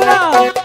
কি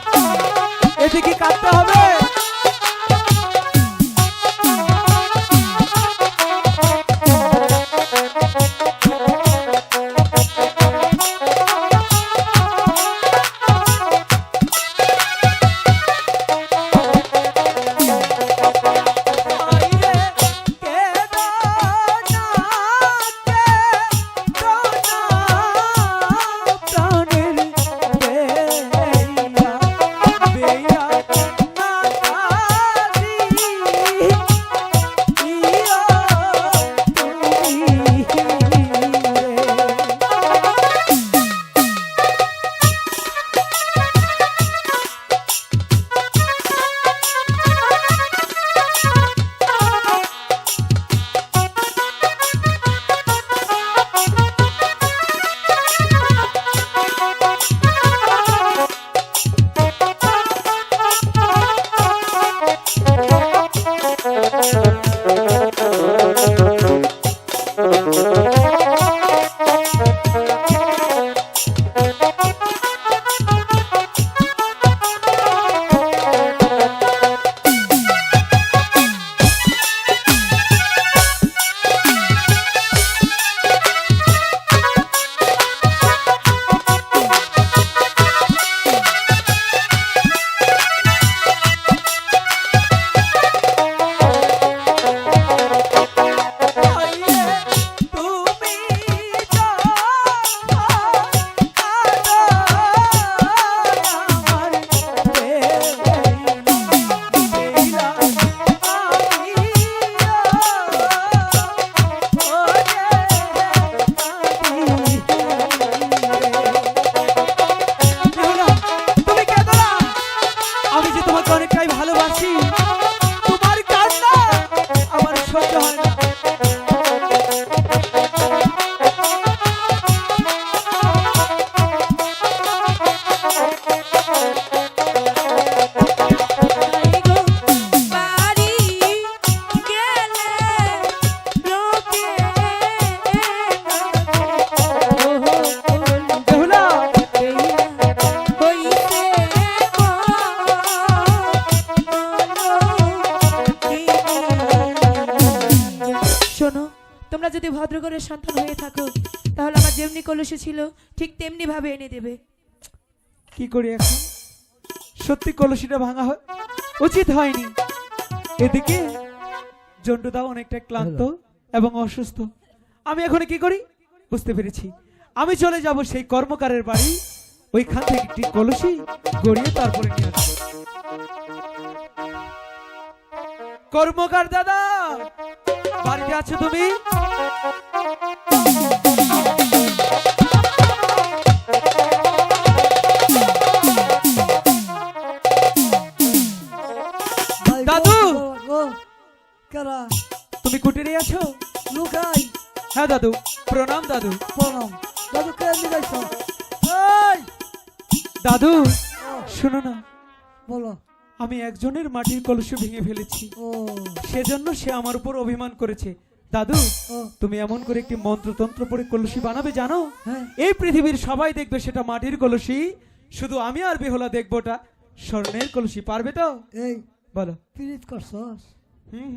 তোমরা যদি ভদ্রগরের সন্তান হয়ে থাকো তাহলে আমার যেমনি কলসি ছিল ঠিক তেমনি ভাবে এনে দেবে। কি করি এখন? সত্যি কলসিটা ভাঙা হয়? উচিত হয়নি। এদিকে জন্টুদাও অনেকটা ক্লান্ত এবং অসুস্থ। আমি এখন কি করি? বুঝতে পেরেছি। আমি চলে যাব সেই কর্মকারের বাড়ি। ওইখান থেকে একটি কলসি গড়িয়ে তারপরে নিয়ে আসব। কর্মকার দাদা! বাড়িতে আছো তুমি? দাদু! কারা? তুমি কুটিরে আছো? লুকাই। হ্যাঁ দাদু। প্রণাম দাদু। প্রণাম। দাদু কে নিগাইছ এই! দাদু! শোনো না। বলো। আমি একজনের মাটির কলসি ভেঙে ফেলেছি। সেজন্য সে আমার উপর অভিমান করেছে। দাদু তুমি এমন করে একটি মন্ত্রতন্ত্র পরে কলসি বানাবে জানো? হ্যাঁ। এই পৃথিবীর সবাই দেখবে সেটা মাটির কলসি। শুধু আমি আর বেহলা দেখবোটা স্বর্ণের কলসি পারবে তো? এই বলো। পিরিত করছস? হুম হুম।